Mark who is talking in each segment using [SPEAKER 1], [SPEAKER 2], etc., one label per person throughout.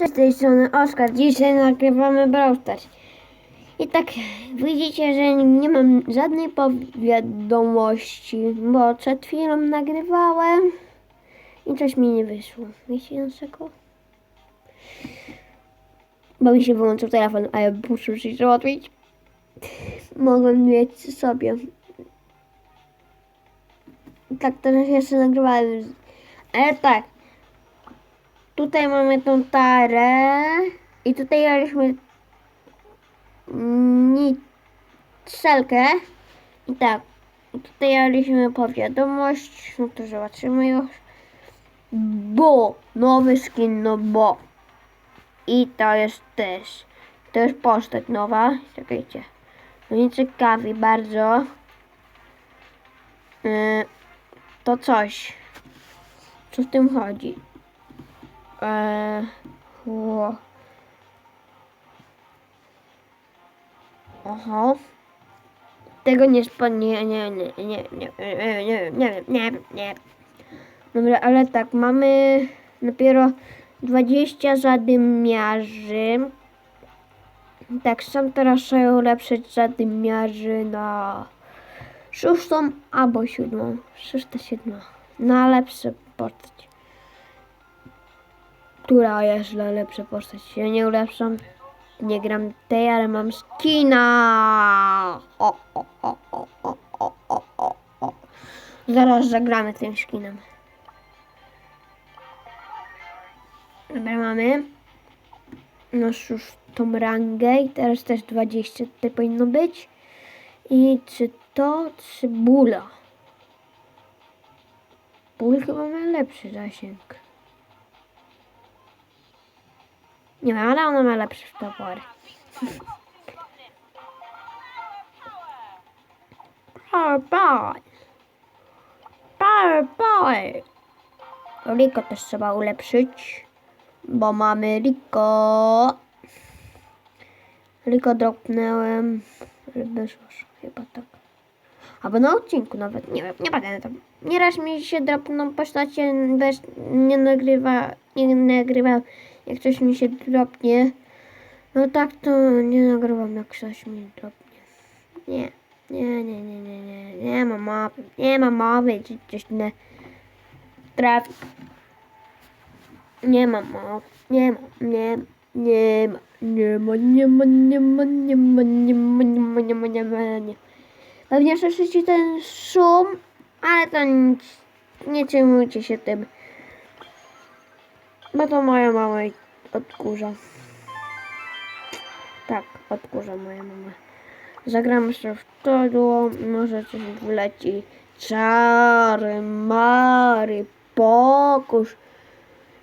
[SPEAKER 1] Cześć, z tej strony Oskar. Dzisiaj nagrywamy Brawl. I tak widzicie, że nie mam żadnej powiadomości, bo przed chwilą nagrywałem i coś mi nie wyszło. Wiecie dlaczego? Bo mi się wyłączył telefon, a ja muszę coś załatwić. Mogłem mieć sobie. Tak teraz jeszcze nagrywałem. Ale tak, Tutaj mamy tą tarę i tutaj mieliśmy ni strzelkę i tak, tutaj mieliśmy powiadomość, no to zobaczymy już. Bo, nowy skin, no bo. I to jest też, to jest postać nowa, czekajcie. No nie ciekawi bardzo. Yy, to coś. Co w tym chodzi? Eee. Tego nie spo... Nie, nie, nie, nie, nie, nie, nie, nie, nie, nie. Dobra, ale tak, mamy dopiero 20 zadymiarzy. Tak, sam teraz trzeba ulepszyć zadymiarzy na szóstą albo siódmą. Szósta, siódma. Na lepsze postać która jest lepsza postać. Ja nie ulepszam, nie gram tej, ale mam skina. O, o, o, o, o, o, o, o, o. Zaraz zagramy tym skinem. Dobra, mamy nasz już tą rangę i teraz też 20 tutaj powinno być. I czy to cebula? Ból chyba ma lepszy zasięg. Nie wiem, ale ona ma lepszy topór. Power boy. Power boy. Riko też trzeba ulepszyć, bo mamy Riko. Riko dropnęłem, ale wyszło chyba tak. Albo na odcinku nawet, nie wiem, nie pamiętam. Nieraz mi się dropną postacie, bez, nie nagrywa, nie nagrywa, jak coś mi się dropnie. No tak to nie nagrywam, jak coś mi dropnie. Nie, nie, nie, nie, nie, nie, nie ma mowy, nie ma mowy, czy coś nie trafi. Nie ma mowy, nie ma, nie, nie ma, nie ma, nie ma, nie ma, nie ma, nie ma, nie ma, nie ma, nie ma, nie ma. Pewnie słyszycie ten szum, ale to nic, nie przejmujcie się tym. Bo to moja mama odkurza. Tak, odkurza moja mama. Zagramy jeszcze w to może coś wleci. Czary, mary, pokusz.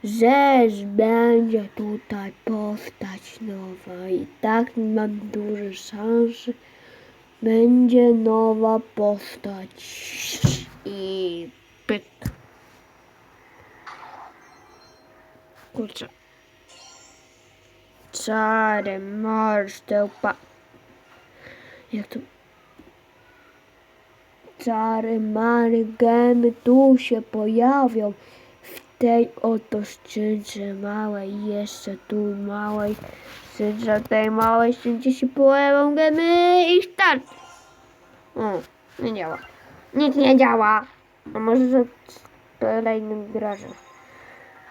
[SPEAKER 1] Rzecz będzie tutaj postać nowa i tak mam duże szanse. Będzie nowa postać. I pyk. Kurczę. Czary, marsztełpa. Jak to? Czary, mary, gemy tu się pojawią. W tej oto skrzynce małej, jeszcze tu małej. Skrzynce tej małej skrzynce się pojawią gemy i start. O, nie działa. Nic nie działa. A może za kolejnym grażem.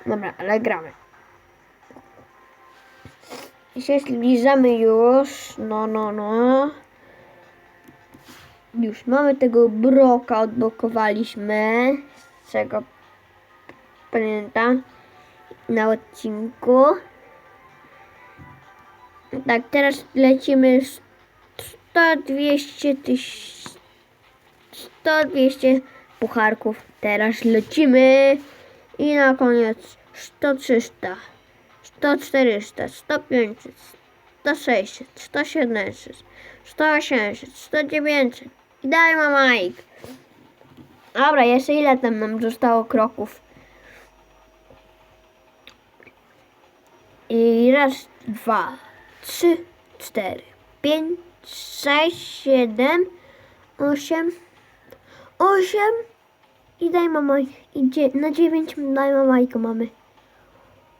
[SPEAKER 1] Dobra, ale gramy. I się zbliżamy już. No, no, no. Już mamy tego broka, odblokowaliśmy. Z czego pamiętam na odcinku. Tak, teraz lecimy 100-200 tyś... 100-200 pucharków. Teraz lecimy. I na koniec 100-300. 100 400, 100 500, 100 600, 100 700, 100 800, 100 900 i daj ma Mike. Dobra, jeszcze ile tam nam zostało kroków? I raz, dwa, trzy, cztery, pięć, sześć, siedem, osiem, osiem i daj ma Mike. I dzie- na dziewięć daj ma Majka mamy.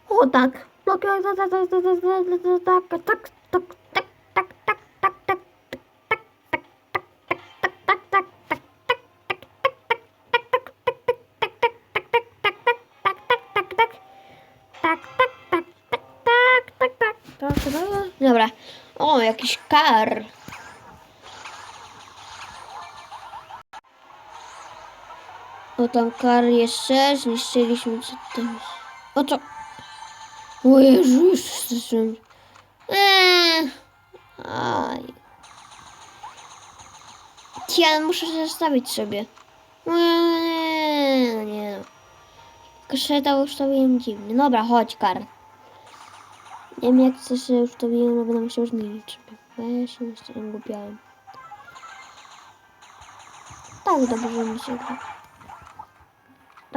[SPEAKER 1] O tak. tak, tak, tak, tak, tak, tak, tak, tak, tak, tak, tak, tak, Dobra. O, jakiś kar. O, tam kar jeszcze. Zniszczyliśmy co tam. O co? O Jezu, już straszyłem. Eee. Aj. Ja muszę zostawić sobie. Eee, nie no. Kaszeta ustawiłem dziwnie. Dobra, chodź, kar. Nie wiem jak coś sobie ustawiłem, ale będę musiał zmienić. Weź się jeszcze nie głupiałem. Tak dobrze mi się gra.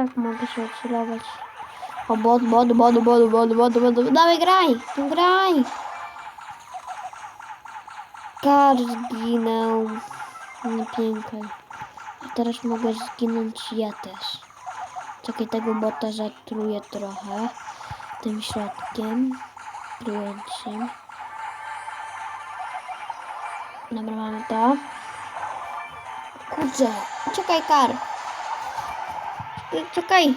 [SPEAKER 1] Tak mogę się odcelować. O bot, bot, bot, bot, bot, bot, bot. Dawaj graj! No graj! Kar zginął. Nie pięknie. A teraz mogę zginąć ja też. Czekaj, tego bota zatruję trochę. Tym środkiem. Trującym. Dobra, mamy to. Kurczę, czekaj, kar. Czekaj.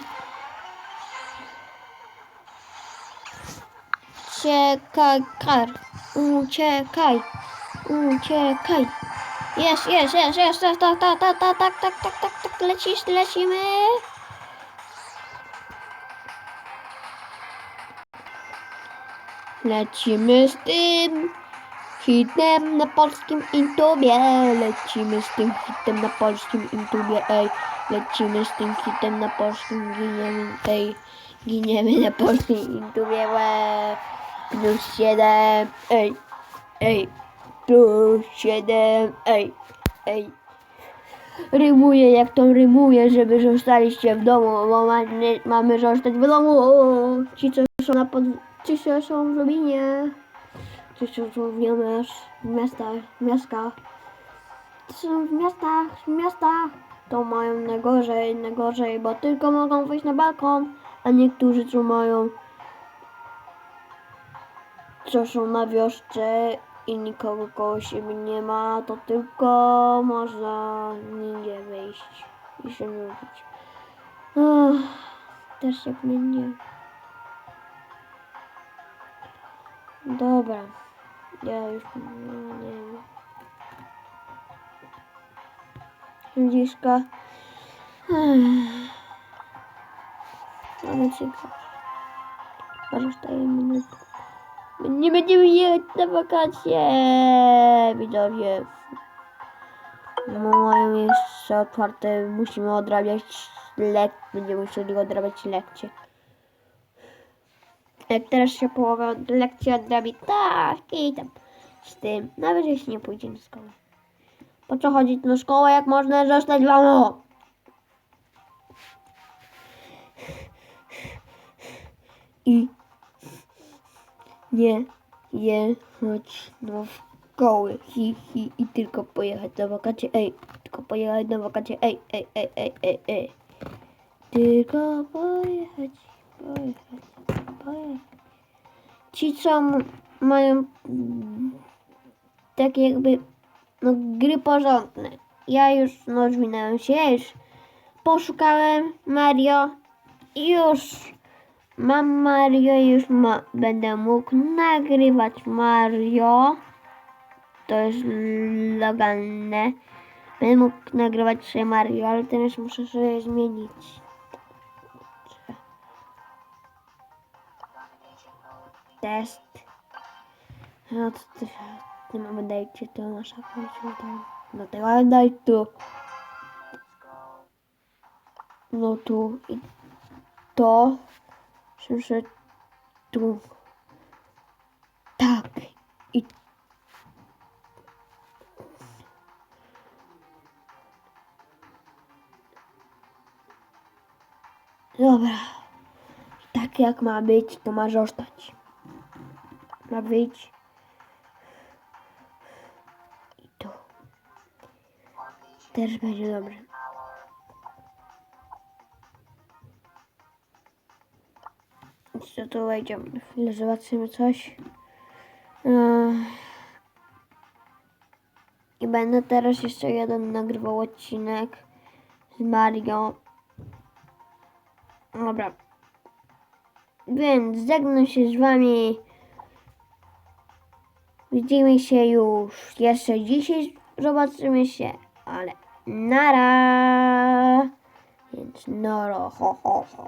[SPEAKER 1] Uciekaj, kar. Uciekaj. Uciekaj. Jest, jest, jest, jest, tak, tak, tak, tak, tak, tak, tak, tak, tak, tak, lecisz, lecimy. Lecimy z tym hitem na polskim intubie. Lecimy z tym hitem na polskim intubie, ej. Lecimy z tym hitem na polskim giniemy, ej. Giniemy na polskim intubie, łe. Plus siedem, ej. Ej. Plus siedem, ej. Ej. Rymuję jak to rymuję, żeby zostaliście w domu, bo ma, nie, mamy zostać w domu. Ci co są na pod... Ci co są w Lubinie. Są w miast, w miastach, miastach. W miastach, w miastach. To mają najgorzej, najgorzej, bo tylko mogą wyjść na balkon, a niektórzy co mają co są na wiosce i nikogo koło siebie nie ma, to tylko można nigdzie wyjść i się nudzić. Ach, też jak mnie Dobra. Ja już no, nie wiem. Ludziska. Nawet się Zostajemy na nie będziemy jechać na wakacje, widzowie. Mają jeszcze otwarte, musimy odrabiać lek, będziemy musieli odrabiać lekcje. Teraz się połowa lekcji odrabi, tak, i tam z tym, nawet jeśli nie pójdzie na szkołę. Po co chodzić na szkołę, jak można zostać w domu? I nie jechać do szkoły. Hi, hi, i tylko pojechać na wakacje. Ej, tylko pojechać na wakacje. Ej, ej, ej, ej, ej, ej. Tylko pojechać, pojechać, Ci, co mają takie jakby no, gry porządne. Ja już no, się, ja już poszukałem Mario i już Mam Mario, już ma, będę mógł nagrywać Mario. To jest legalne. Będę mógł nagrywać sobie Mario, ale teraz muszę sobie zmienić. Test. No to ty, nie mamy dajcie to nasza końcówka. No to ale daj tu. No tu i to. Przyszedł tu. Tak. I Dobra. Tak jak ma być, to ma zostać. Ma być. I tu. Też będzie dobrze. Co tu wejdziemy? Na chwilę zobaczymy coś. Ech. I będę teraz jeszcze jeden nagrywał odcinek z Mario. Dobra. Więc żegnam się z wami. Widzimy się już jeszcze dzisiaj. Zobaczymy się, ale nara. Więc noro, ho, ho, ho.